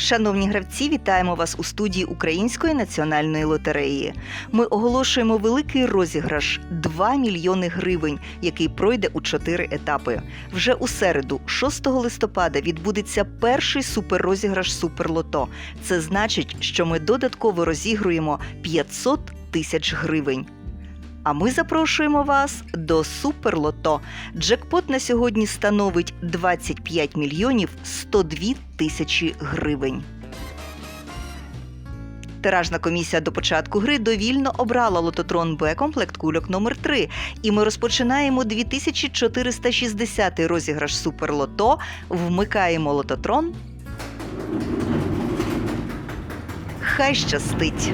Шановні гравці, вітаємо вас у студії Української національної лотереї. Ми оголошуємо великий розіграш 2 мільйони гривень, який пройде у чотири етапи. Вже у середу, 6 листопада, відбудеться перший суперрозіграш Суперлото. Це значить, що ми додатково розігруємо 500 тисяч гривень. А ми запрошуємо вас до Суперлото. Джекпот на сьогодні становить 25 мільйонів 102 тисячі гривень. Тиражна комісія до початку гри довільно обрала лототрон Б комплект кульок номер 3 І ми розпочинаємо 2460 розіграш Суперлото. Вмикаємо лототрон. Хай щастить!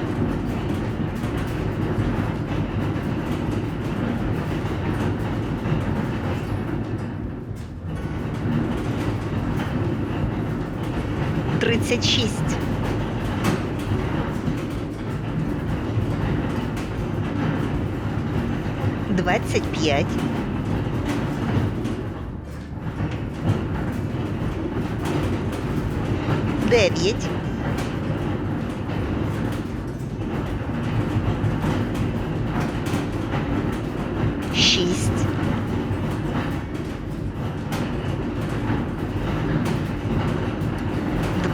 36. Двадцать пять. Девять. Шесть.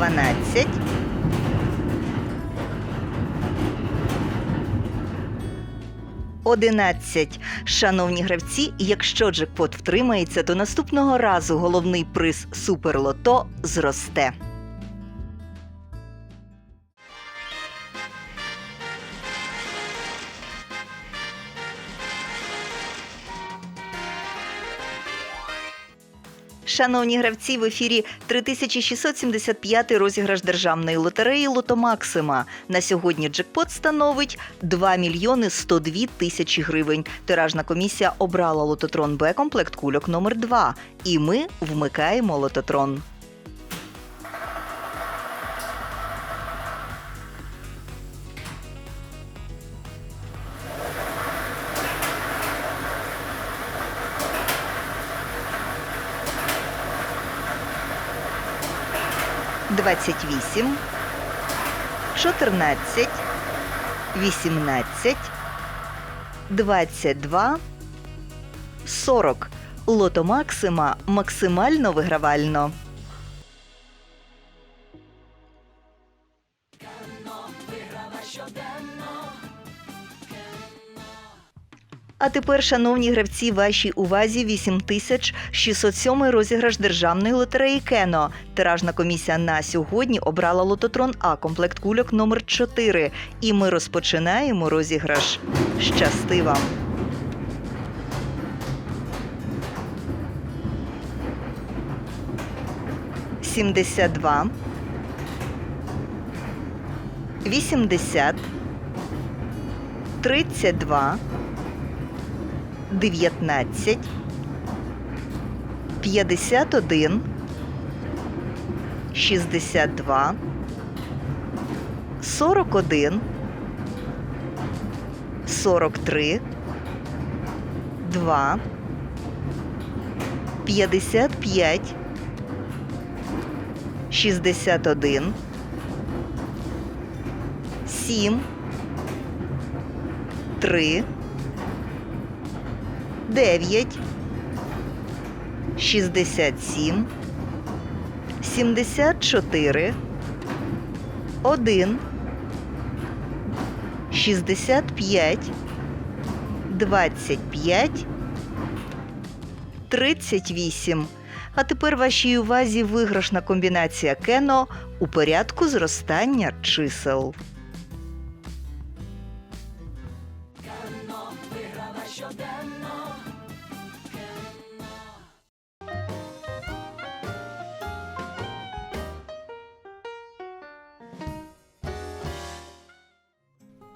12. Одинадцять. Шановні гравці, якщо джекпот втримається, то наступного разу головний приз суперлото зросте. Шановні гравці, в ефірі 3675 розіграш державної лотереї Лото Максима. На сьогодні джекпот становить 2 мільйони 102 тисячі гривень. Тиражна комісія обрала лототрон Б комплект кульок номер 2 І ми вмикаємо лототрон. Двадцять вісім, чотирнадцять, вісімнадцять, двадцять два, сорок. Лото Максима максимально вигравально. А тепер, шановні гравці, вашій увазі 8607 розіграш державної лотереї Кено. Тиражна комісія на сьогодні обрала лототрон А комплект кульок номер 4 І ми розпочинаємо розіграш. Щасти вам! Сімдесят два. Вісімдесят. Тридцять два. 19, 51, 62, 41, 43, 2, 55, 61, 7, 3, 9, 67, 74, 1, 65, 25, 38. А тепер вашій увазі виграшна комбінація кено у порядку зростання чисел.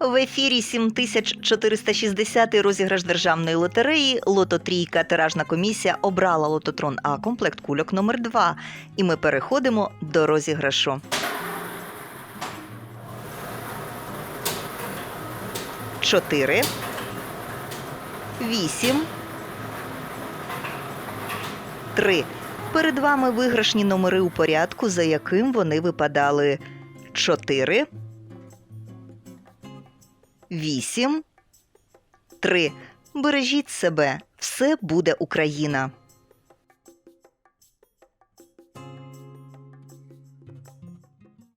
В ефірі 7460 розіграш державної лотереї Лото Трійка тиражна комісія обрала лототрон А комплект кульок номер 2 І ми переходимо до розіграшу. Чотири. Вісім. Три. Перед вами виграшні номери у порядку, за яким вони випадали 4, 8, 3. Бережіть себе, все буде Україна.